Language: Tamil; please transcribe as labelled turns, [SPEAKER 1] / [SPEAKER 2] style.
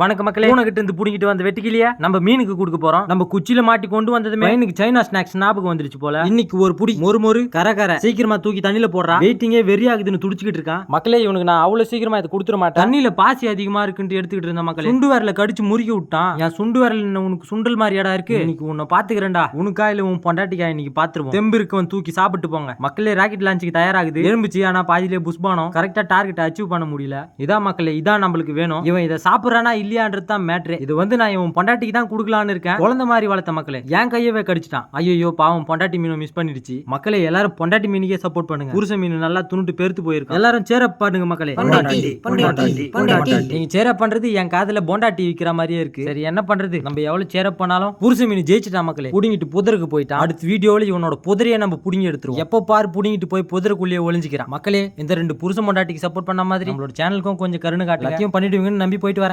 [SPEAKER 1] வணக்க மக்களே. பூனை கிட்ட இருந்து புடிங்கிட்டு வந்த வெட்டுக்கிளிய நம்ம மீனுக்கு கொடுக்க போறோம். நம்ம குச்சியில மாட்டி கொண்டு வந்ததுமே எனக்கு சைனா ஸ்நாக்ஸ் ஞாபகம் வந்துருச்சு போல. இன்னைக்கு ஒரு புடி மொறு மொறு கர கர சீக்கிரமா தூக்கி தண்ணியில போடுறா. வெயிட்டிங்கே வெறியாகுதுன்னு துடிச்சுக்கிட்டு இருக்கான் மக்களே இவனுக்கு நான் அவ்வளவு சீக்கிரமா இதை கொடுத்துட மாட்டேன். தண்ணியில பாசி அதிகமா இருக்குன்னு எடுத்துக்கிட்டு இருந்த மக்களே. சுண்டு வரல கடிச்சு முறுக்கி விட்டான். என் சுண்டு வரல உனக்கு சுண்டல் மாதிரி இடம் இருக்கு. இன்னைக்கு உன்னை பாத்துக்கிறேன்டா. உனக்கா இல்ல உன் பொண்டாட்டிக்கா இன்னைக்கு பாத்துருவோம். தெம்பு இருக்கவன் தூக்கி சாப்பிட்டு போங்க. மக்களே ராக்கெட் லான்ச்சுக்கு தயாராகுது. எலும்பிச்சு ஆனா பாதியிலே புஷ்பானம் கரெக்டா டார்கெட் அச்சீவ் பண்ண முடியல. இதான் மக்களே இதான் நம்மளுக்கு வேணும். இவன் இதை சாப்பிடுறானா இல்லையான்றது தான் மேட்ரு இது வந்து நான் இவன் பொண்டாட்டிக்கு தான் கொடுக்கலான்னு இருக்கேன். குழந்தை மாதிரி வளர்த்த மக்களே. என் கையவே கடிச்சிட்டான். ஐயோ பாவம் பொண்டாட்டி மீனை மிஸ் பண்ணிடுச்சு. மக்களே எல்லாரும் பொண்டாட்டி மீனுக்கே சப்போர்ட் பண்ணுங்க. புருஷ மீன் நல்லா துணுட்டு பெருத்து போயிருக்கு எல்லாரும் சேரப் பண்ணுங்க மக்களே. நீங்க சேரப் பண்றது என் காதுல போண்டாட்டி விக்கிற மாதிரியே இருக்கு. சரி என்ன பண்றது? நம்ம எவ்வளவு சேரப் பண்ணாலும் புருஷ மீன் ஜெயிச்சிட்டா மக்களே. புடிங்கிட்டு புதருக்கு போயிட்டான். அடுத்த வீடியோல இவனோட புதரையே நம்ம புடிங்கி எடுத்துருவோம். எப்போ பாரு புடிங்கிட்டு போய் புதருக்குள்ளேயே ஒளிஞ்சிக்கிறான். மக்களே இந்த ரெண்டு புருஷ பொண்டாட்டிக்கு சப்போர்ட் பண்ண மாதிரி நம்மளோட சேனலுக்கும் கொஞ்சம் கருணை காட்டு எல்லாத்தையும் பண்ணிடுவீங்கன்னு நம்பி போயிட்டு வரேன்.